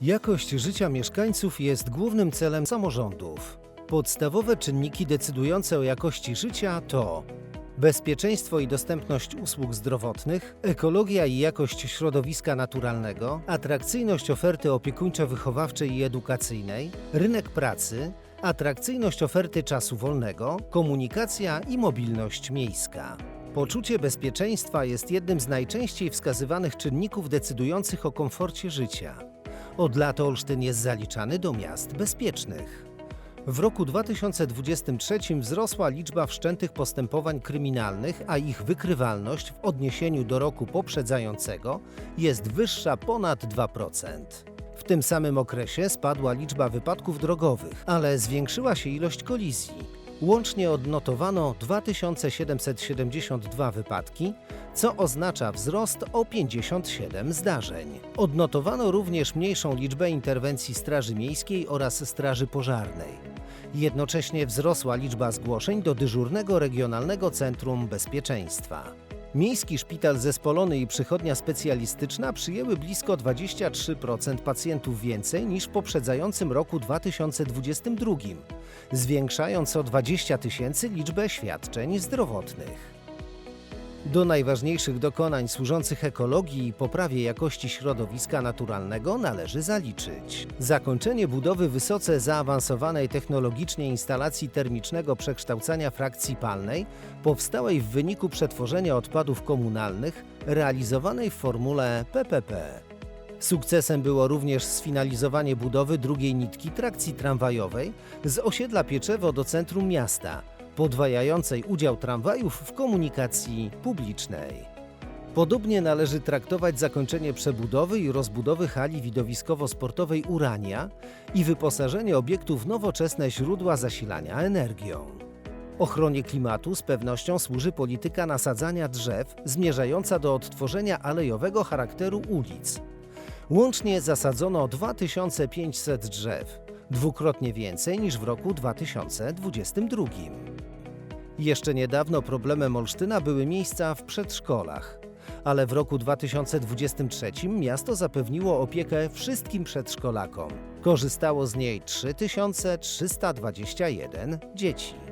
Jakość życia mieszkańców jest głównym celem samorządów. Podstawowe czynniki decydujące o jakości życia to bezpieczeństwo i dostępność usług zdrowotnych, ekologia i jakość środowiska naturalnego, atrakcyjność oferty opiekuńczo-wychowawczej i edukacyjnej, rynek pracy, atrakcyjność oferty czasu wolnego, komunikacja i mobilność miejska. Poczucie bezpieczeństwa jest jednym z najczęściej wskazywanych czynników decydujących o komforcie życia. Od lat Olsztyn jest zaliczany do miast bezpiecznych. W roku 2023 wzrosła liczba wszczętych postępowań kryminalnych, a ich wykrywalność w odniesieniu do roku poprzedzającego jest wyższa ponad 2%. W tym samym okresie spadła liczba wypadków drogowych, ale zwiększyła się ilość kolizji. Łącznie odnotowano 2772 wypadki, co oznacza wzrost o 57 zdarzeń. Odnotowano również mniejszą liczbę interwencji Straży Miejskiej oraz Straży Pożarnej. Jednocześnie wzrosła liczba zgłoszeń do dyżurnego Regionalnego Centrum Bezpieczeństwa. Miejski Szpital Zespolony i Przychodnia Specjalistyczna przyjęły blisko 23% pacjentów więcej niż w poprzedzającym roku 2022, zwiększając o 20 tysięcy liczbę świadczeń zdrowotnych. Do najważniejszych dokonań służących ekologii i poprawie jakości środowiska naturalnego należy zaliczyć zakończenie budowy wysoce zaawansowanej technologicznie instalacji termicznego przekształcania frakcji palnej, powstałej w wyniku przetworzenia odpadów komunalnych, realizowanej w formule PPP. Sukcesem było również sfinalizowanie budowy drugiej nitki trakcji tramwajowej z osiedla Pieczewo do centrum miasta, podwajającej udział tramwajów w komunikacji publicznej. Podobnie należy traktować zakończenie przebudowy i rozbudowy hali widowiskowo-sportowej Urania i wyposażenie obiektu w nowoczesne źródła zasilania energią. Ochronie klimatu z pewnością służy polityka nasadzania drzew zmierzająca do odtworzenia alejowego charakteru ulic. Łącznie zasadzono 2500 drzew, dwukrotnie więcej niż w roku 2022. Jeszcze niedawno problemem Olsztyna były miejsca w przedszkolach, ale w roku 2023 miasto zapewniło opiekę wszystkim przedszkolakom. Korzystało z niej 3321 dzieci.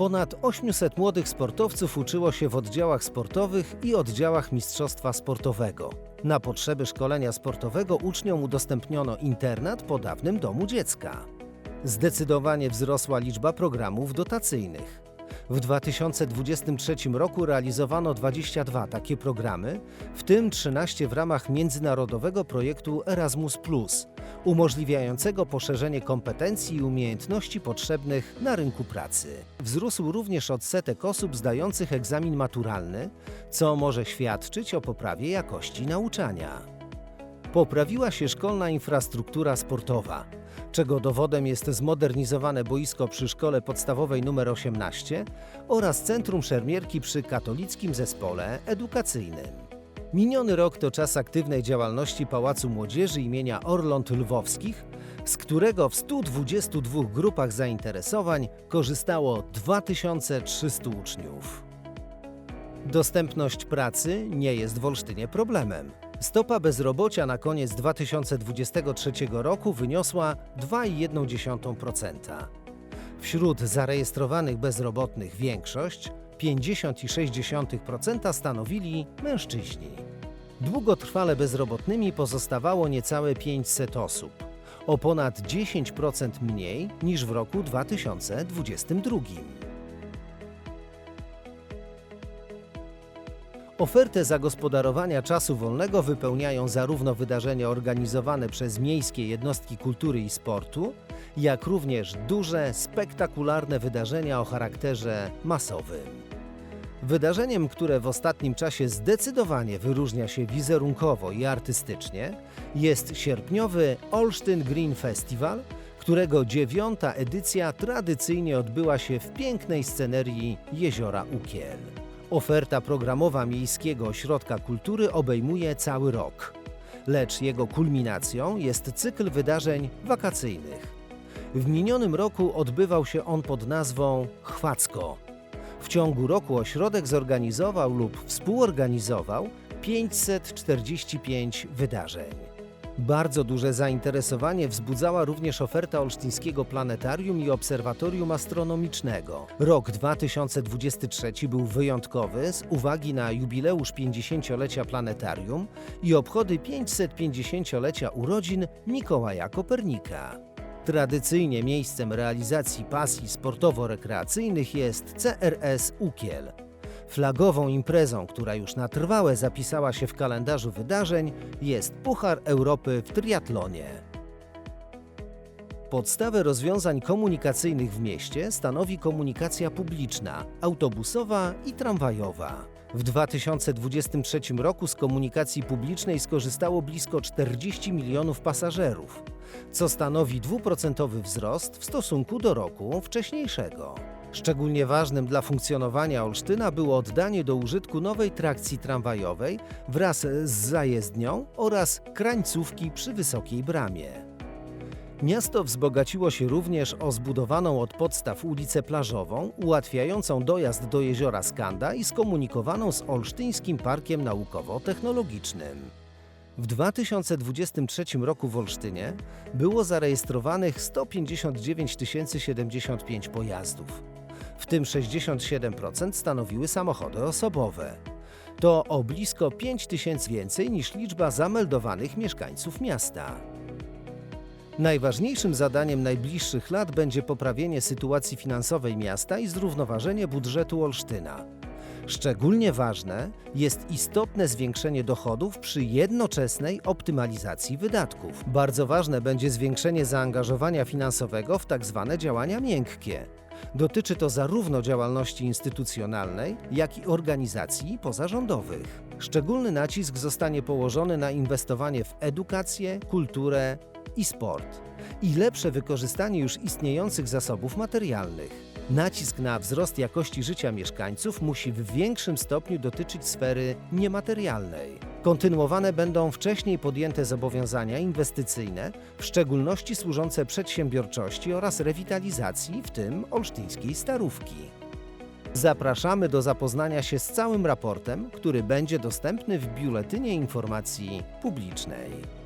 Ponad 800 młodych sportowców uczyło się w oddziałach sportowych i oddziałach mistrzostwa sportowego. Na potrzeby szkolenia sportowego uczniom udostępniono internat po dawnym domu dziecka. Zdecydowanie wzrosła liczba programów dotacyjnych. W 2023 roku realizowano 22 takie programy, w tym 13 w ramach międzynarodowego projektu Erasmus, umożliwiającego poszerzenie kompetencji i umiejętności potrzebnych na rynku pracy. Wzrósł również odsetek osób zdających egzamin maturalny, co może świadczyć o poprawie jakości nauczania. Poprawiła się szkolna infrastruktura sportowa, czego dowodem jest zmodernizowane boisko przy szkole podstawowej nr 18 oraz Centrum Szermierki przy Katolickim Zespole Edukacyjnym. Miniony rok to czas aktywnej działalności Pałacu Młodzieży imienia Orląt Lwowskich, z którego w 122 grupach zainteresowań korzystało 2300 uczniów. Dostępność pracy nie jest w Olsztynie problemem. Stopa bezrobocia na koniec 2023 roku wyniosła 2,1%. Wśród zarejestrowanych bezrobotnych większość 50,6% stanowili mężczyźni. Długotrwale bezrobotnymi pozostawało niecałe 500 osób, o ponad 10% mniej niż w roku 2022. Ofertę zagospodarowania czasu wolnego wypełniają zarówno wydarzenia organizowane przez miejskie jednostki kultury i sportu, jak również duże, spektakularne wydarzenia o charakterze masowym. Wydarzeniem, które w ostatnim czasie zdecydowanie wyróżnia się wizerunkowo i artystycznie, jest sierpniowy Olsztyn Green Festival, którego dziewiąta edycja tradycyjnie odbyła się w pięknej scenerii jeziora Ukiel. Oferta programowa Miejskiego Ośrodka Kultury obejmuje cały rok, lecz jego kulminacją jest cykl wydarzeń wakacyjnych. W minionym roku odbywał się on pod nazwą Chwacko. W ciągu roku ośrodek zorganizował lub współorganizował 545 wydarzeń. Bardzo duże zainteresowanie wzbudzała również oferta olsztyńskiego planetarium i obserwatorium astronomicznego. Rok 2023 był wyjątkowy z uwagi na jubileusz 50-lecia planetarium i obchody 550-lecia urodzin Mikołaja Kopernika. Tradycyjnie miejscem realizacji pasji sportowo-rekreacyjnych jest CRS Ukiel. Flagową imprezą, która już na trwałe zapisała się w kalendarzu wydarzeń, jest Puchar Europy w triatlonie. Podstawę rozwiązań komunikacyjnych w mieście stanowi komunikacja publiczna, autobusowa i tramwajowa. W 2023 roku z komunikacji publicznej skorzystało blisko 40 milionów pasażerów, co stanowi dwuprocentowy wzrost w stosunku do roku wcześniejszego. Szczególnie ważnym dla funkcjonowania Olsztyna było oddanie do użytku nowej trakcji tramwajowej wraz z zajezdnią oraz krańcówki przy Wysokiej Bramie. Miasto wzbogaciło się również o zbudowaną od podstaw ulicę plażową, ułatwiającą dojazd do jeziora Skanda i skomunikowaną z Olsztyńskim Parkiem Naukowo-Technologicznym. W 2023 roku w Olsztynie było zarejestrowanych 159 075 pojazdów, w tym 67% stanowiły samochody osobowe. To o blisko 5 tysięcy więcej niż liczba zameldowanych mieszkańców miasta. Najważniejszym zadaniem najbliższych lat będzie poprawienie sytuacji finansowej miasta i zrównoważenie budżetu Olsztyna. Szczególnie ważne jest istotne zwiększenie dochodów przy jednoczesnej optymalizacji wydatków. Bardzo ważne będzie zwiększenie zaangażowania finansowego w tzw. działania miękkie. Dotyczy to zarówno działalności instytucjonalnej, jak i organizacji pozarządowych. Szczególny nacisk zostanie położony na inwestowanie w edukację, kulturę i sport i lepsze wykorzystanie już istniejących zasobów materialnych. Nacisk na wzrost jakości życia mieszkańców musi w większym stopniu dotyczyć sfery niematerialnej. Kontynuowane będą wcześniej podjęte zobowiązania inwestycyjne, w szczególności służące przedsiębiorczości oraz rewitalizacji, w tym olsztyńskiej starówki. Zapraszamy do zapoznania się z całym raportem, który będzie dostępny w Biuletynie Informacji Publicznej.